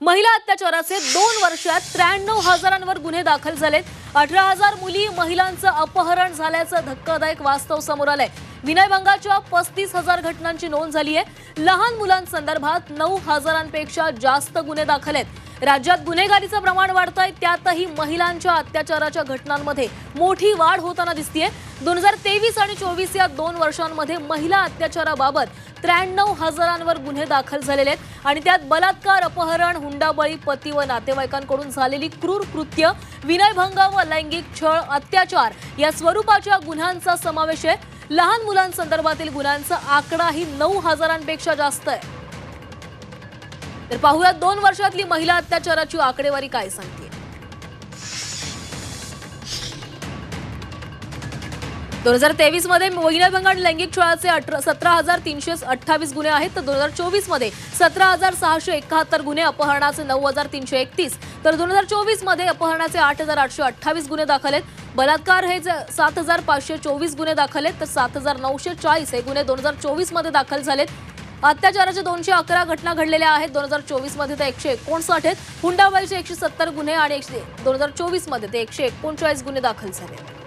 महिला अत्याचाराचे दोन वर्षात त्र्याण्णव हजारांवर गुन्हे दाखल झालेत. अठरा हजार मुली महिलांचं अपहरण झाल्याचं धक्कादायक वास्तव समोर आलंय. विनयभंगाच्या पस्तीस हजार घटनांची नोंद झाली आहे लहान मुलांसंदर्भात नऊ हजारांपेक्षा जास्त गुन्हे दाखल आहेत. राज्यात गुन्हेगारीचं प्रमाण वाढत आहे त्यातही महिलांच्या अत्याचाराच्या घटनांमध्ये मोठी वाढ होताना दिसतीये. दोन हजार तेवीस आणि चोवीस या दोन वर्षांमध्ये महिला अत्याचाराबाबत त्र्याण्णव हजारांवर गुन्हे दाखल झालेले आहेत. आणि त्यात बलात्कार अपहरण हुंडाबळी पती व नातेवाईकांकडून झालेली क्रूर कृत्य विनयभंग व लैंगिक छळ अत्याचार या स्वरूपाच्या गुन्ह्यांचा समावेश आहे. लहान मुलांसंदर्भातील गुन्ह्यांचा आकडाही नऊ हजारांपेक्षा जास्त आहे. तर पाहूया दोन वर्षातली महिला अत्याचाराची आकडेवारी काय सांगते. दोन हजार तेवीसमध्ये महिला आणि लैंगिक छळाचे अठरा सतरा हजार तीनशे अठ्ठावीस गुन्हे आहेत. तर दोन हजार चोवीसमध्ये सतरा हजार सहाशे एकाहत्तर गुन्हे अपहरणाचे नऊ हजार तीनशे एकतीस. तर दोन हजार चोवीसमध्ये अपहरणाचे आठ हजार आठशे अठ्ठावीस गुन्हे दाखल आहेत. बलात्कार हे सात हजार पाचशे चोवीस गुन्हे दाखल आहेत. तर सात हजार नऊशे चाळीस हे गुन्हे दोन हजार चोवीसमध्ये दाखल झालेत. अत्याचाराच्या दोनशे अकरा घटना घडलेल्या आहेत. दोन हजार चोवीसमध्ये ते एकशे एकोणसाठ आहेत. हुंडाबाईचे एकशे सत्तर गुन्हे आणि एकशे दोन हजार चोवीसमध्ये ते एकशे एकोणचाळीस गुन्हे दाखल झाले